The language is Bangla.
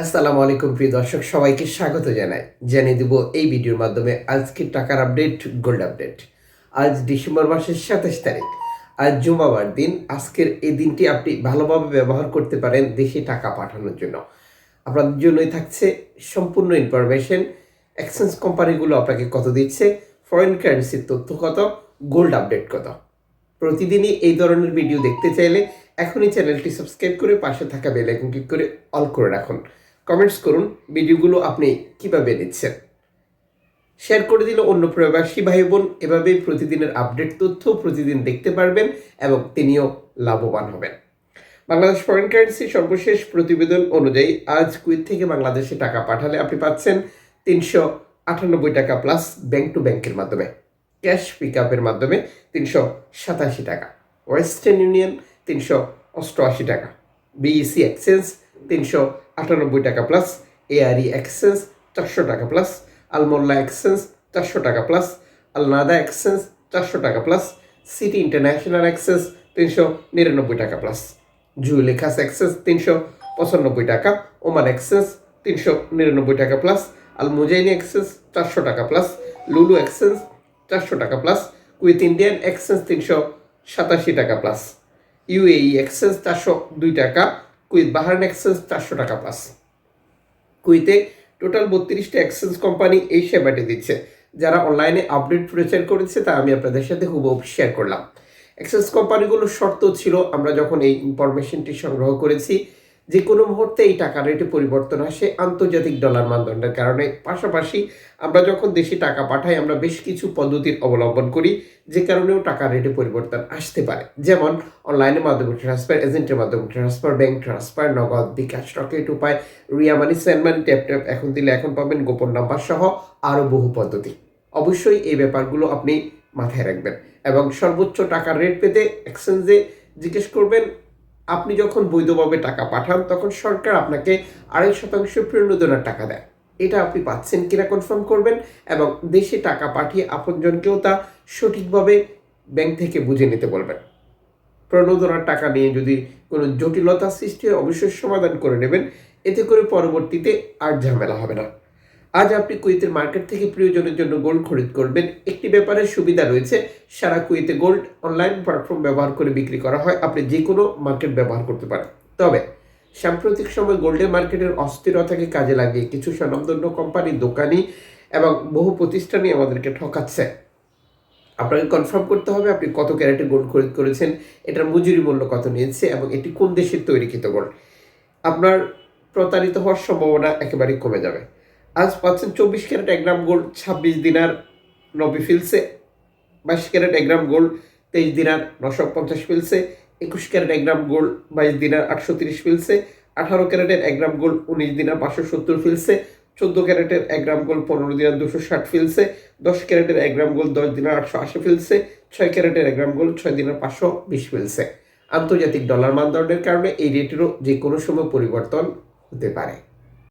আসসালামু আলাইকুম প্রিয় দর্শক, সবাইকে স্বাগত জানাই। জানিয়ে দেব এই ভিডিওর মাধ্যমে আজকের টাকার আপডেট গোল্ড আপডেট আজ ডিসেম্বর মাসের সাতাশ তারিখ। আজ জুমাবার দিন, আজকের এই দিনটি আপনি ভালোভাবে ব্যবহার করতে পারেন দেশে টাকা পাঠানোর জন্য। আপনাদের জন্যই থাকছে সম্পূর্ণ ইনফরমেশন এক্সচেঞ্জ কোম্পানিগুলো আপনাকে কত দিচ্ছে? ফরেন কারেন্সির তথ্য কত? গোল্ড আপডেট কত? প্রতিদিনই এই ধরনের ভিডিও দেখতে চাইলে এখনই চ্যানেলটি সাবস্ক্রাইব করে পাশে থাকা বেল আইকন ক্লিক করে অল করে রাখুন। কমেন্টস করুন, ভিডিওগুলো আপনি কীভাবে নিচ্ছেন শেয়ার করে দিলে অন্য প্রবাসী ভাই বোন এভাবেই প্রতিদিনের আপডেট তথ্য প্রতিদিন দেখতে পারবেন এবং তিনিও লাভবান হবেন। বাংলাদেশ ফরেন কারেন্সি সর্বশেষ প্রতিবেদন অনুযায়ী আজ কুইত থেকে বাংলাদেশে টাকা পাঠালে আপনি পাচ্ছেন তিনশো আটানব্বই টাকা প্লাস ব্যাংক টু ব্যাংকের মাধ্যমে। ক্যাশ পিক আপের মাধ্যমে তিনশো সাতাশি টাকা। ওয়েস্টার্ন ইউনিয়ন তিনশো অষ্টআশি টাকা। বিইসি এক্সচেঞ্জ তিনশো আটানব্বই টাকা প্লাস এআরই এক্সচেঞ্জ চারশো টাকা প্লাস আলমোল্লা এক্সচেঞ্জ চারশো টাকা প্লাস আলনাদা এক্সচেঞ্জ চারশো টাকা প্লাস সিটি ইন্টারন্যাশনাল এক্সচেঞ্জ তিনশো নিরানব্বই টাকা প্লাস জুয়েলিখাস এক্সচেঞ্জ তিনশো পঁচানব্বই টাকা ওমান এক্সচেঞ্জ তিনশো নিরানব্বই টাকা প্লাস আল মুজাইনি এক্সচেঞ্জ চারশো টাকা প্লাস লুলু এক্সচেঞ্জ চারশো টাকা প্লাস কুইথ ইন্ডিয়ান এক্সচেঞ্জ তিনশো সাতাশি টাকা প্লাস ইউএই এক্সচেঞ্জ চারশো দুই টাকা কুইথ বাহারান এক্সচেঞ্জ চারশো টাকা প্লাস কুইতে টোটাল বত্রিশটা এক্সচেঞ্জ কোম্পানি এই সেবাটি দিচ্ছে। যারা অনলাইনে আপডেট প্রচার করেছে, তা আমি আপনাদের সাথে হুবহু শেয়ার করলাম। এক্সচেঞ্জ কোম্পানিগুলোর শর্ত ছিল, আমরা যখন এই ইনফরমেশনটি সংগ্রহ করেছি যে কোনো মুহূর্তে এই টাকা রেটে পরিবর্তন আসে আন্তর্জাতিক ডলার মানদণ্ডের কারণে। পাশাপাশি আমরা যখন দেশে টাকা পাঠাই, আমরা বেশ কিছু পদ্ধতির অবলম্বন করি, যে কারণেও টাকা রেটে পরিবর্তন আসতে পারে। যেমন অনলাইনের মাধ্যমে ট্রান্সফার এজেন্টের মাধ্যমে transfer bank transfer Nagad, bKash Rocket Upay, Ria money send money tap tap এখন দিলে এখন পাবেন গোপন নাম্বার সহ আরও বহু পদ্ধতি। অবশ্যই এই ব্যাপারগুলো আপনি মাথায় রাখবেন এবং সর্বোচ্চ টাকার রেট পেতে এক্সচেঞ্জে জিজ্ঞেস করবেন আপনি যখন বৈধভাবে টাকা পাঠান, তখন সরকার আপনাকে আড়াই শতাংশ প্রণোদনার টাকা দেয়। এটা আপনি পাচ্ছেন কিনা কনফার্ম করবেন এবং দেশে টাকা পাঠিয়ে আপনজনকেও তা সঠিকভাবে ব্যাংক থেকে বুঝে নিতে বলবেন। প্রণোদনার টাকা নিয়ে যদি কোনো জটিলতা সৃষ্টি হয়, অবশ্যই সমাধান করে নেবেন। এতে করে পরবর্তীতে আর ঝামেলা হবে না। আজ আপনি কুয়েতের মার্কেট থেকে প্রিয়জনের জন্য গোল্ড খরিদ করবেন। একটি ব্যাপারে সুবিধা রয়েছে। সারা কুয়েতে গোল্ড অনলাইন প্ল্যাটফর্ম ব্যবহার করে বিক্রি করা হয়। আপনি যে কোনো মার্কেট ব্যবহার করতে পারেন। তবে, সাম্প্রতিক সময় গোল্ডের মার্কেটের অস্থিরতাকে কাজে লাগিয়ে কিছু স্বনামধন্য কোম্পানি, দোকানি এবং বহু প্রতিষ্ঠানই আমাদেরকে ঠকাচ্ছে। আপনাকে কনফার্ম করতে হবে আপনি কত ক্যারেটে গোল্ড খরিদ করেছেন। এটার মজুরি মূল্য কত নিয়েছে এবং এটি কোন দেশের তৈরিকৃত গোল্ড? আপনার প্রতারিত হওয়ার সম্ভাবনা একেবারেই কমে যাবে। আজ পাচ্ছেন চব্বিশ ক্যারেট এক গ্রাম গোল্ড, ছাব্বিশ দিনার নব্বই ফিলসে। বাইশ ক্যারেট এক গ্রাম গোল্ড, তেইশ দিনার নশো পঞ্চাশ ফিলসে। একুশ ক্যারেট এক গ্রাম গোল্ড, বাইশ দিনার আটশো তিরিশ ফিলসে। আঠারো ক্যারেটের এক গ্রাম গোল্ড, উনিশ দিনার পাঁচশো সত্তর ফিলসে। চোদ্দ ক্যারেটের এক গ্রাম গোল্ড, পনেরো দিনার দুশো ষাট ফিলসে। দশ ক্যারেটের এক গ্রাম গোল্ড, দশ দিনার আটশো আশি ফিলসে। ছয় ক্যারেটের এক গ্রাম গোল্ড, ছয় দিনার পাঁচশো বিশ ফিলসে। আন্তর্জাতিক ডলার মানদণ্ডের কারণে এই রেটেরও যে কোনো সময় পরিবর্তন হতে পারে।